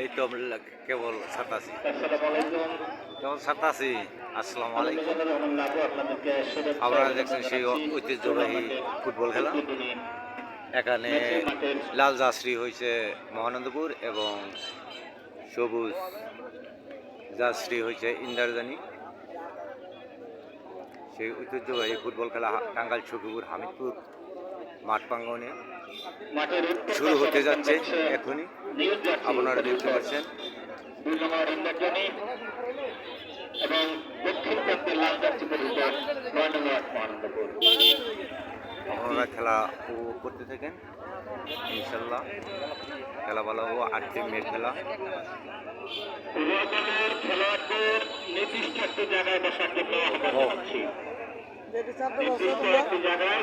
এই তো কেবল ছাতাছি কেবল ছাতাছি আসসালামু আলাইকুম। আপনারা দেখছেন সেই ঐতিহ্যবাহী ফুটবল খেলা। এখানে লাল জার্সি হয়েছে মহানন্দপুর এবং সবুজ জার্সি হয়েছে ইন্দারজানি। সেই ঐতিহ্যবাহী ফুটবল খেলা টাঙ্গাইল সখীপুর হামিদপুর। মাঠ প্রাঙ্গনে শুরু হতে যাচ্ছে এখনই। আপনারা দেখতে পাচ্ছেন। দুই নম্বর ইন্দ্রজনী এবং দক্ষিণ প্রান্তের লাল জার্সি পরিহিত নয় নম্বর মহানন্দপুর। আপনারা খেলা উপভোগ করতে থাকেন ইনশাল্লাহ খেলা ভালো হব আট টিমের খেলা। খেলোয়াড়দের নির্দিষ্ট একটি জায়গায় বসার জন্য আহ্বান জায়গায়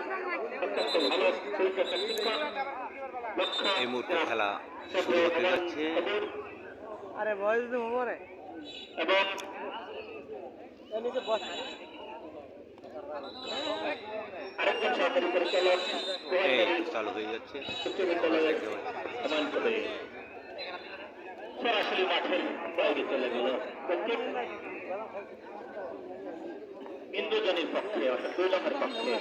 এই মুহূর্তে খেলা শুরু হতে যাচ্ছে। আরে বয়স সহকারী পরিচালক এই চালু হয়ে যাচ্ছে। সরাসরি মাঠের বাইরে চলে গেল। দক্ষিণ পক্ষে অর্থাৎ দুই নম্বর পক্ষে।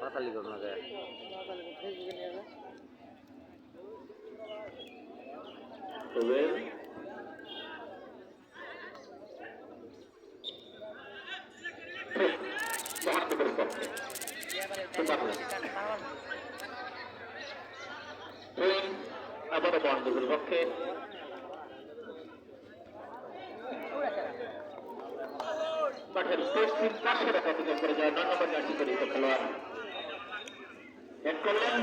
পাতালি করো না গায়ে। কোয়েল আবারও বন্ধুদের পক্ষে। মাঠের অতিক্রম করে যায় খেলোয়াড়। হেড করলেন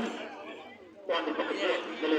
পক্ষে গেলে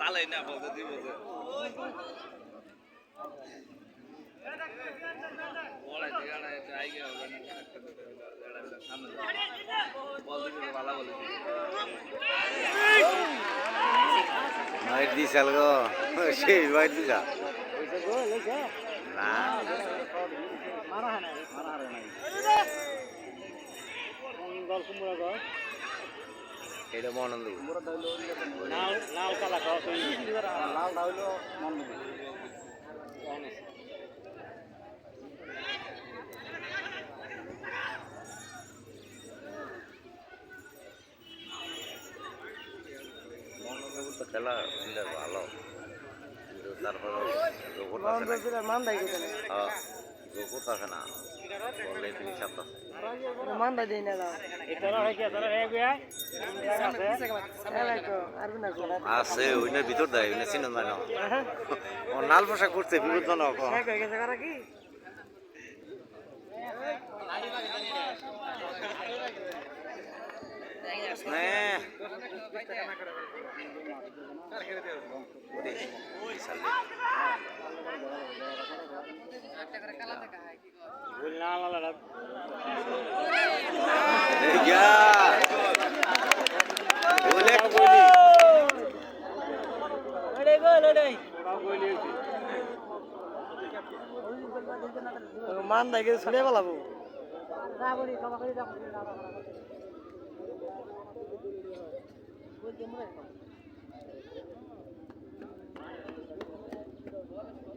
তালাই না বলতে দিব বল ভালো বলে মাইট দিছাল গো সেই মাইট দিছা এটা মহানন্দ লাল লাল কালা খাওয়া লাল দা খেলা ইন্ডিয়ার ভালো। কিন্তু তারপরে আছে না? হ্যাঁ, জগৎ আছে না? বললে তিনি হয় হয় আছে ভিতর দেয় ওইনার চিনেন না। ও নাল পোশাক করছে বিপজ্জনক শেখ হয়ে গেছে কারা কি হ্যাঁ ওরে, বিশাল রে। ভুল না লালা এই যা। বলে ওটাই গোল ওটাই ওরাও কইলি হইছে মান গেছে ছুড়ে পালাবো মরে agora